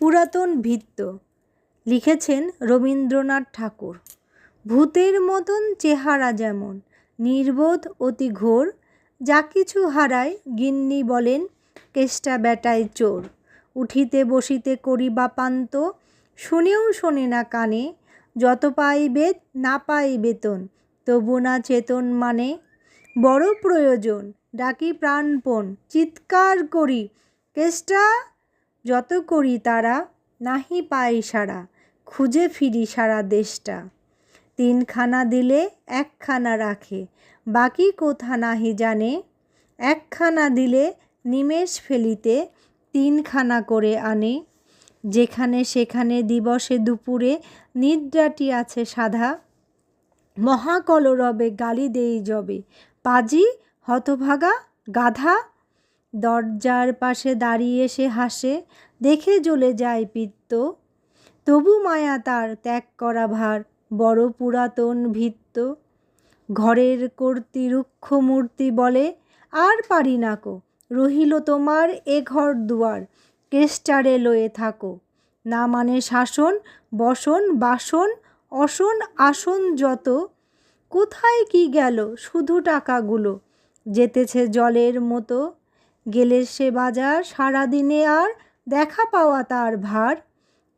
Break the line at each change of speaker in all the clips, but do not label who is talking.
পুরাতন ভিত্ত। লিখেছেন রবীন্দ্রনাথ ঠাকুর। ভূতের মতন চেহারা যেমন, নির্বোধ অতি ঘোর, যা কিছু হারায় গিন্নি বলেন, কেষ্টা বেটায় চোর। উঠিতে বসিতে করি বাপান্ত শুনেও শোনে না কানে, যত পাই বেদ না পাই বেতন, তবু না চেতন মানে বড় প্রয়োজন, ডাকি প্রাণপণ, চিৎকার করি, কেষ্টা যত করি তারা, নাহি পাই সারা খুঁজে ফিরি সারা দেশটা। তিনখানা দিলে একখানা রাখে, বাকি কোথা নাহি জানে। একখানা দিলে নিমেষ ফেলিতে তিনখানা করে আনে। যেখানে সেখানে দিবসে দুপুরে নিদ্রাটি আছে সাধা। মহাকলরবে গালি দেই জবে পাজি, হতভাগা, গাধা দরজার পাশে দাঁড়িয়ে সে হাসে, দেখে জ্বলে যায় পিত্ত। তবু মায়া তার ত্যাগ করা ভার, বড় পুরাতন ভিত্ত। ঘরের কর্তৃ রুক্ষ মূর্তি বলে, আর পারি না কো, রহিল তোমার এ ঘর দুয়ার, কেষ্টারে লয়ে থাকো। না মানে শাসন, বসন, বাসন, অসন, আসন যত। কোথায় কি গেল শুধু টাকাগুলো, যেতেছে জলের মতো। গেলে সে বাজার, সারাদিনে আর দেখা পাওয়া তার ভার।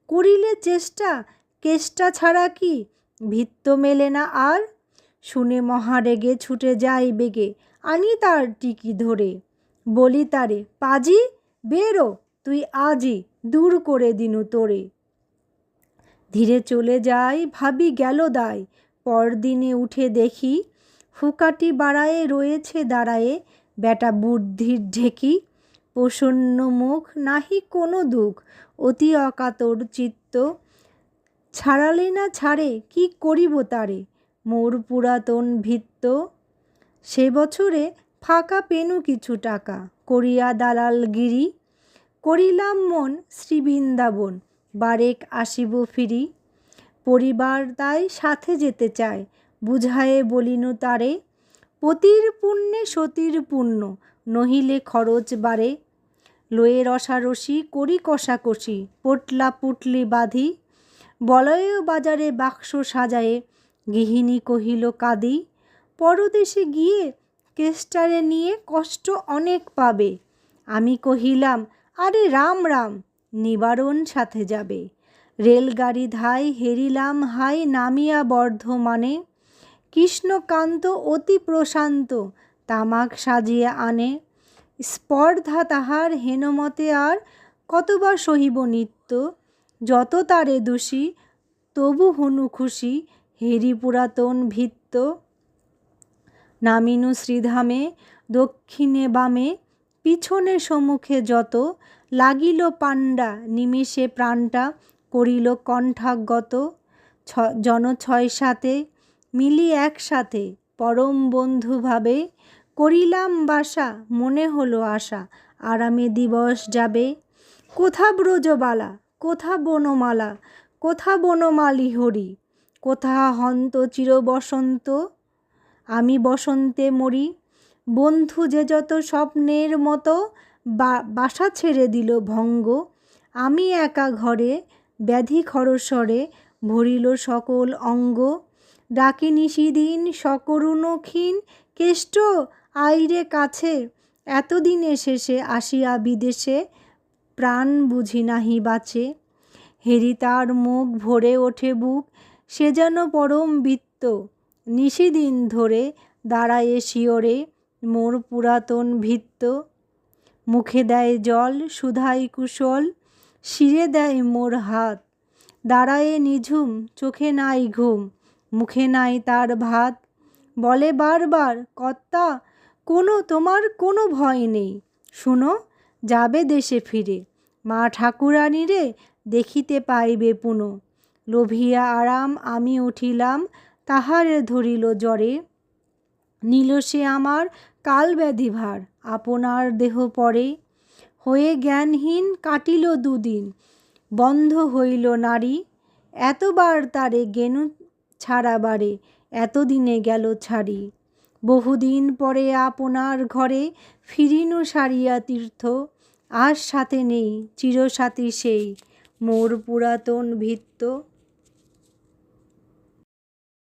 করিলে চেষ্টা, কেষ্টা ছাড়া কি? ভিত্ত মেলে না আর। শুনে মহারেগে ছুটে যাই বেগে, আনি তার টিকি ধরে। বলি তারে, পাজি, বেরো, তুই আজই দূর করে দিনু তোরে। ধীরে চলে যাই, ভাবি গেল দায়। পরদিনে উঠে দেখি হুকাটি বাড়ায়ে রয়েছে দাঁড়ায়ে। বেটা বুদ্ধির ঢেকি, প্রসন্ন মুখ, নাহি কোনো দুঃখ। অতি অকাতর চিত্ত, ছাড়ালে না ছাড়ে, কি করিব তারে? মোর পুরাতন ভিত্ত, সে বছরে ফাঁকা পেনু কিছু টাকা। করিয়া দালালগিরি করিলাম মন শ্রীবৃন্দাবন। বারেক আসিব ফিরি, পরিবার তাই সাথে যেতে চায়। বুঝায়ে বলিনু তারে পতির পুণ্যে সতীর পুণ্য নহিলে খরচ বাড়ে। লয়ে রসারসি করি কষাকষি, পটলা পুটলি বাঁধি। বলয় বাজারে বাক্স সাজায়ে, গৃহিণী কহিল, কাঁদি। পরদেশে গিয়ে কেস্টারে নিয়ে কষ্ট অনেক পাবে। আমি কহিলাম, আরে রাম রাম, নিবারণ সাথে যাবে। রেলগাড়ি ধাই হেরিলাম হাই নামিয়া বর্ধমানে। কৃষ্ণকান্ত অতি প্রশান্ত, তামাক সাজিয়ে আনে। স্পর্ধা তাহার হেনমতে আর কতবার সহিব নিত্য। যত তারে দোষী, তবু হনু খুশি, হেরি পুরাতন ভিত্ত। নামিনু শ্রীধামে, দক্ষিণে বামে, পিছনে সম্মুখে যত। লাগিল পাণ্ডা, নিমিষে প্রাণটা, করিল কণ্ঠাগত। ছ জন ছয় সাথে মিলি একসাথে পরম বন্ধুভাবে করিলাম বাসা, মনে হলো আশা, আরামে দিবস যাবে। কোথা ব্রজবালা, কোথা বনমালা, কোথা বনমালি হরি, কোথা হন্ত চির বসন্ত আমি বসন্তে মরি, বন্ধু যে যত স্বপ্নের মতো বাসা ছেড়ে দিল ভঙ্গ। আমি একা ঘরে, ব্যাধি খরস্বরে ভরিল সকল অঙ্গ। ডাকি নিশিদিন সকরুণ ক্ষীণ কেষ্ট, আইরে কাছে। এতদিনে শেষে আসিয়া বিদেশে প্রাণ বুঝি নাহি বাঁচে। হেরি তার মুখ ভরে ওঠে বুক, সে যেন পরম বৃত্ত। নিশিদিন ধরে দাঁড়ায়ে শিওরে মোর পুরাতন ভিত্ত। মুখে দেয় জল সুধাই কুশল, শিরে দেয় মোর হাত। দাঁড়ায়ে নিঝুম, চোখে নাই ঘুম। মুখে নাই তার ভাত। বলে বারবার, কর্তা, কোনো তোমার কোনো ভয় নেই। শুনো, যাবে দেশে ফিরে। মা ঠাকুরানী রে, দেখিতে পাইবে পুনো। লোভিয়া আরাম আমি উঠিলাম, তাহারে ধরিল জ্বরে। নিল সে আমার কালব্যাধি ভার, আপনার দেহ পরে। হয়ে জ্ঞানহীন কাটিল দুদিন, বন্ধ হইল নারী। এতবার তারে গেনু ছাড়াবারে এতদিনে গেল ছাড়ি। বহুদিন পরে আপনার ঘরে ফিরিনু সারিয়া তীর্থ, আর সাথে নেই, চিরসাথী সেই। মোর পুরাতন ভিত্ত